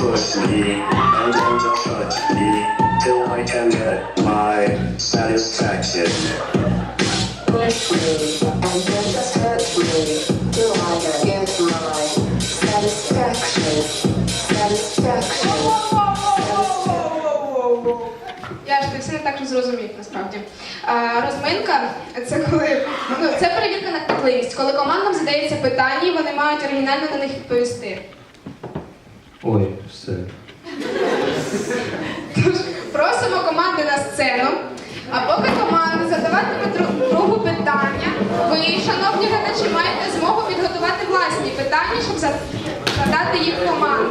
push me, and then touch me, till I can get my satisfaction. Push me and hurt me till I can get my satisfaction. Satisfaction. Я ж ти все не так зрозумів насправді. А, розминка це коли ну, це перевірка на кмітливість, коли командам задається питання, і вони мають оригінально на них відповісти. Ой, все. Тож просимо команди на сцену. А поки команда задаватиме другу питання, ви, шановні глядачі, маєте змогу підготувати власні питання, щоб за- задати їх команду.